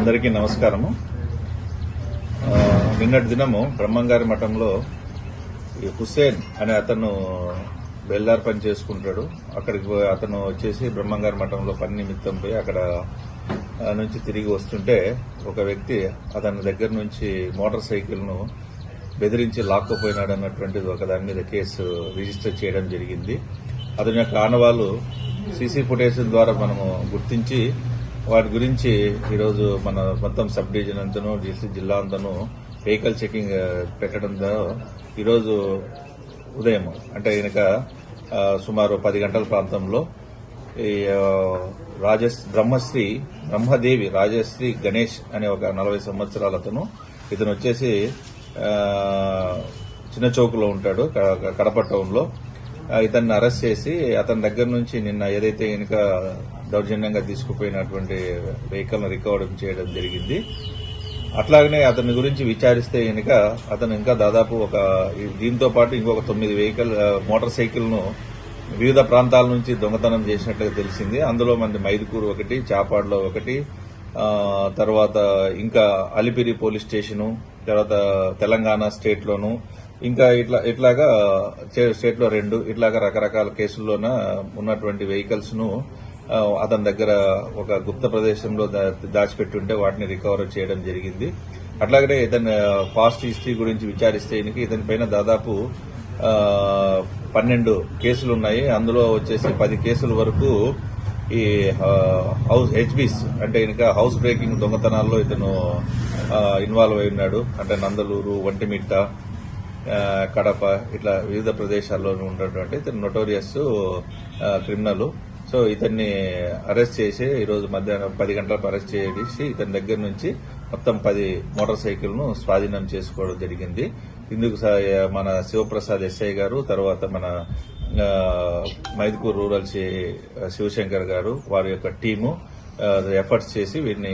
అందరికీ నమస్కారము. నిన్నటి దినము బ్రహ్మంగారి మఠంలో ఈ హుస్సేన్ అనే అతను బెల్లార్ పని చేసుకుంటాడు. అక్కడికి పోయి అతను వచ్చేసి బ్రహ్మంగారి మఠంలో పని నిమిత్తం పోయి అక్కడ నుంచి తిరిగి వస్తుంటే ఒక వ్యక్తి అతని దగ్గర నుంచి మోటార్ సైకిల్ను బెదిరించి లాక్కుపోయినాడు అన్నటువంటిది ఒక దాని మీద కేసు రిజిస్టర్ చేయడం జరిగింది. అతని యొక్క ఆనవాళ్ళు సీసీ ఫుటేజ్ ద్వారా మనము గుర్తించి వాటి గురించి ఈరోజు మన మొత్తం సబ్ డివిజన్ అంతను డిసి జిల్లా అంతను వెహికల్ చెకింగ్ పెట్టడంతో ఈరోజు ఉదయం అంటే కనుక సుమారు పది గంటల ప్రాంతంలో ఈ రాజశ్ రాజస్ బ్రహ్మశ్రీ బ్రహ్మదేవి రాజశ్రీ గణేష్ అనే ఒక నలభై సంవత్సరాల అతను ఇతను వచ్చేసి చిన్న చౌకులో ఉంటాడు కడప టౌన్లో. ఇతన్ని అరెస్ట్ చేసి అతని దగ్గర నుంచి నిన్న ఏదైతే కనుక దౌర్జన్యంగా తీసుకుపోయినటువంటి వెహికల్ను రికవర్ చేయడం జరిగింది. అట్లాగనే అతని గురించి విచారిస్తే కనుక అతను ఇంకా దాదాపు ఒక దీంతో పాటు ఇంకొక తొమ్మిది వెహికల్ మోటార్ సైకిల్ను వివిధ ప్రాంతాల నుంచి దొంగతనం చేసినట్లుగా తెలిసింది. అందులో మంది మైదుకూరు ఒకటి చాపాడులో ఒకటి తర్వాత ఇంకా అలిపిరి పోలీస్ స్టేషను తర్వాత తెలంగాణ స్టేట్లోను ఇంకా ఇట్లా ఇట్లాగా చే- రెండు ఇట్లాగా రకరకాల కేసుల్లోన ఉన్నటువంటి వెహికల్స్ను అతని దగ్గర ఒక గుప్త ప్రదేశంలో దా- దాచిపెట్టుంటే వాటిని రికవర్ చేయడం జరిగింది. అట్లాగనే ఇతని పాస్ట్ హిస్టరీ గురించి విచారిస్తే ఇతని పైన దాదాపు పన్నెండు కేసులు ఉన్నాయి అందులో వచ్చేసి పది కేసుల వరకు ఈ హౌస్ హెచ్బీస్ అంటే ఇంకా హౌస్ బ్రేకింగ్ దొంగతనాల్లో ఇతను ఇన్వాల్వ్ అయి ఉన్నాడు. అంటే నందలూరు వంటిమిట్ట కడప ఇట్లా వివిధ ప్రదేశాల్లో ఉన్నటువంటి ఇతను నొటోరియస్ క్రిమినల్. సో ఇతన్ని అరెస్ట్ చేసి ఈరోజు మధ్యాహ్నం పది గంటలకు అరెస్ట్ చేసి ఇతని దగ్గర నుంచి మొత్తం పది మోటార్ సైకిల్ను స్వాధీనం చేసుకోవడం జరిగింది. ఇందుకు స- మన శివప్రసాద్ ఎస్ఐ గారు తర్వాత మన ఆ, మైదుకూరు రూరల్ శివశంకర్ గారు వారి యొక్క టీము ఎఫర్ట్స్ చేసి వీరిని